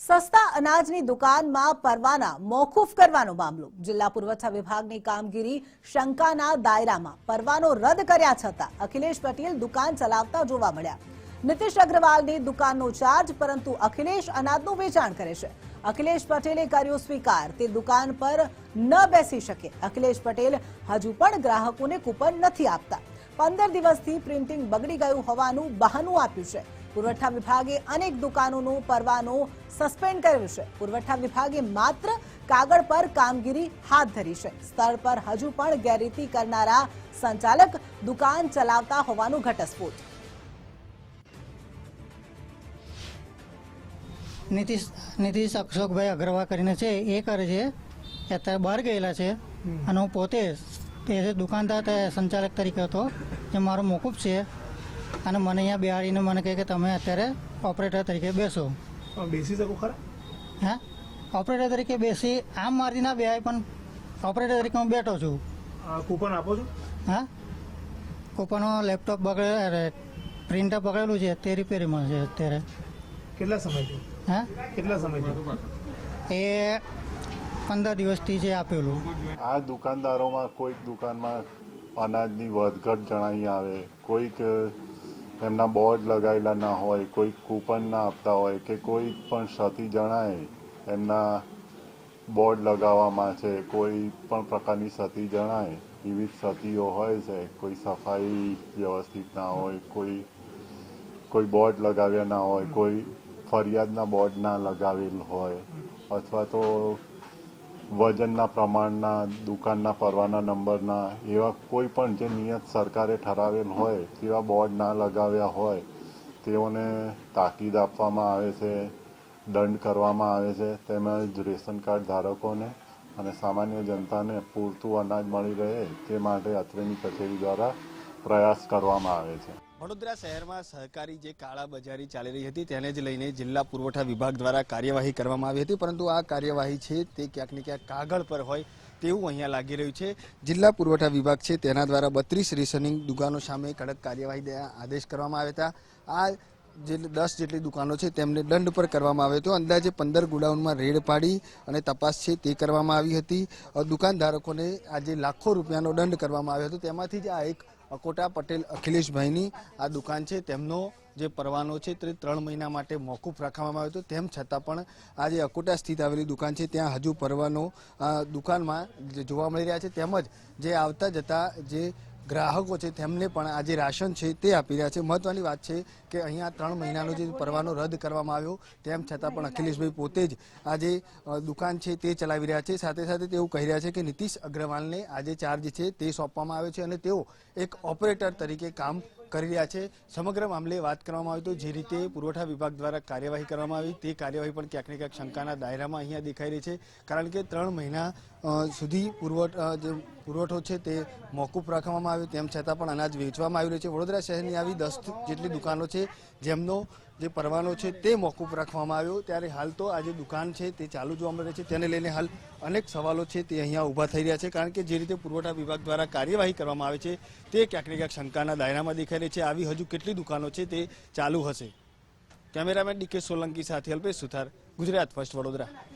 સસ્તા અનાજની દુકાનમાં પરવાના મોકૂફ કરવાનો મામલો. જિલ્લા પુરવઠા વિભાગની કામગીરી શંકાના દાયરામાં પરવાનો રદ કર્યા છતાં અખિલેશ પટેલ દુકાન ચલાવતા જોવા મળ્યા. નીતિશ અગ્રવાલની દુકાનનો ચાર્જ, પરંતુ અખિલેશ અનાજનું વેચાણ કરે છે. અખિલેશ પટેલે કર્યો સ્વીકાર, તે દુકાન પર ન બેસી શકે. અખિલેશ પટેલ હજુ પણ ગ્રાહકોને કૂપન નથી આપતા. પંદર દિવસથી પ્રિન્ટિંગ બગડી ગયું હોવાનું બહાનું આપ્યું છે. પુરવઠા વિભાગે અનેક દુકાનોનું પરવાનો સસ્પેન્ડ કર્યો છે. પુરવઠા વિભાગે માત્ર કાગળ પર કામગીરી હાથ ધરી છે. સ્થળ પર હજુ પણ ગેરરીતિ કરનારા સંચાલક દુકાન ચલાવતા હોવાનું ઘટસ્ફોટ. નીતિશ નીતિશ અશોકભાઈ અગ્રવાલ કરીને છે એ કરે છે અત્યારે બહાર ગયેલા છે. અને હું પોતે તે જે દુકાનદાર તે સંચાલક તરીકે હતો જે મારો મોકૂફ છે. અને મને અહીંયા બિહારીને મને કહે કે તમે અત્યારે ઓપરેટર તરીકે બેસો. બેસી શકો ખરા? હા? ઓપરેટર તરીકે બેસી આમ મારી ના બેહાય પણ ઓપરેટર તરીકે હું બેઠો છું. કૂપન આપો છો? હા? કૂપનો લેપટોપ બગડે અરે પ્રિન્ટર બગડેલું છે તે રિપેરીમાં છે અત્યારે. કેટલા સમયથી હા? કેટલા સમયથી એ પંદર દિવસથી જે આપેલું. આ દુકાનદારોમાં કોઈક દુકાનમાં અનાજની વધઘટ જણાઈ આવે કોઈક એમના બોર્ડ લગાવેલા ના હોય, કોઈ કૂપન ના આપતા હોય કે કોઈ પણ ક્ષતિ જણાય એમના બોર્ડ લગાવવામાં છે, કોઈ પણ પ્રકારની ક્ષતિ જણાય વિવિધ ક્ષતિઓ હોય છે. કોઈ સફાઈ વ્યવસ્થિત ના હોય, કોઈ કોઈ બોર્ડ લગાવ્યા ના હોય, કોઈ ફરિયાદના બોર્ડ ના લગાવેલ હોય, અથવા તો વજનના પ્રમાણના, દુકાનના પરવાના નંબરના, એવા કોઈ પણ જે નિયત સરકારે ઠરાવેલ હોય, તેવા બોર્ડ ના લગાવ્યા હોય, તેઓને તાકીદ આપવામાં આવે છે, દંડ કરવામાં આવે છે, તેમજ રેશન કાર્ડ ધારકોને અને સામાન્ય જનતાને પૂરતું અનાજ મળી રહે તે માટે અત્રેની કચેરી દ્વારા પ્રયાસ કરવામાં આવે છે. વડોદરા શહેરમાં સહકારી જે કાળા બજારી ચાલી રહી હતી તેને જ લઈને જિલ્લા પુરવઠા વિભાગ દ્વારા કાર્યવાહી કરવામાં આવી હતી, પરંતુ આ કાર્યવાહી છે તે ક્યાંક ને ક્યાંક કાગળ પર હોય તેવું અહીંયા લાગી રહ્યું છે. જિલ્લા પુરવઠા વિભાગ છે તેના દ્વારા બત્રીસ રેશનિંગ દુકાનો સામે કડક કાર્યવાહી આદેશ કરવામાં આવ્યા હતા. આ જે દસ જેટલી દુકાનો છે તેમને દંડ પર કરવામાં આવ્યો હતો. અંદાજે પંદર ગોડાઉનમાં રેડ પાડી અને તપાસ છે તે કરવામાં આવી હતી. દુકાનધારકોને આજે લાખો રૂપિયાનો દંડ કરવામાં આવ્યો હતો. તેમાંથી જ આ એક અકોટા પટેલ અખિલેશભાઈની આ દુકાન છે. તેમનો જે પરવાનો છે તે ત્રણ મહિના માટે મોકૂફ રાખવામાં આવ્યો હતો. તેમ છતાં પણ આ જે અકોટા સ્થિત આવેલી દુકાન છે ત્યાં હજુ પરવાનો દુકાનમાં જોવા મળી રહ્યા છે તેમજ જે આવતા જતા જે ગ્રાહકો છે, તેમને પણ આ જે રાશન છે તે આપી રહ્યા છે. મહત્વની વાત છે કે અહીંયા ત્રણ મહિનાનો જે પરવાનો રદ કરવામાં આવ્યો, તેમ છતાં પણ અખિલેશભાઈ પોતે જ આ જે દુકાન છે તે ચલાવી રહ્યા છે. સાથે સાથે તેઓ કહી રહ્યા છે કે નીતિશ અગ્રવાલને આ જે ચાર્જ છે તે સોંપવામાં આવ્યો છે અને તેઓ એક ઓપરેટર તરીકે કામ કરી રહ્યા છે. સમગ્ર મામલે વાત કરવામાં આવી તો જે રીતે પુરવઠા વિભાગ દ્વારા કાર્યવાહી કરવામાં આવી, તે કાર્યવાહી પણ ક્યાંક ને ક્યાંક શંકાના દાયરામાં અહીંયા દેખાઈ રહી છે. કારણ કે ત્રણ મહિના સુધી પુરવઠ પુરવઠો છે તે મોકૂફ રાખવામાં આવ્યો, તેમ છતાં પણ અનાજ વેચવામાં આવી રહ્યું છે. વડોદરા શહેરની આવી દસ જેટલી દુકાનો છે, જેમનો જે પરવાનો છે તે મોકૂફ રાખવામાં આવ્યો. ત્યારે હાલ તો આ જે દુકાન છે તે ચાલુ જોવા મળે છે. તેને લઈને હાલ અનેક સવાલો છે તે અહીંયા ઊભા થઈ રહ્યા છે, કારણ કે જે રીતે પુરવઠા વિભાગ દ્વારા કાર્યવાહી કરવામાં આવે છે, તે ક્યાંક ને ક્યાંક શંકાના દાયરામાં દેખાઈ રહી છે. આવી હજુ કેટલી દુકાનો છે તે ચાલુ હશે? કેમેરામેન ડીકે સોલંકી સાથે અલ્પેશ સુથાર, ગુજરાત ફર્સ્ટ વડોદરા.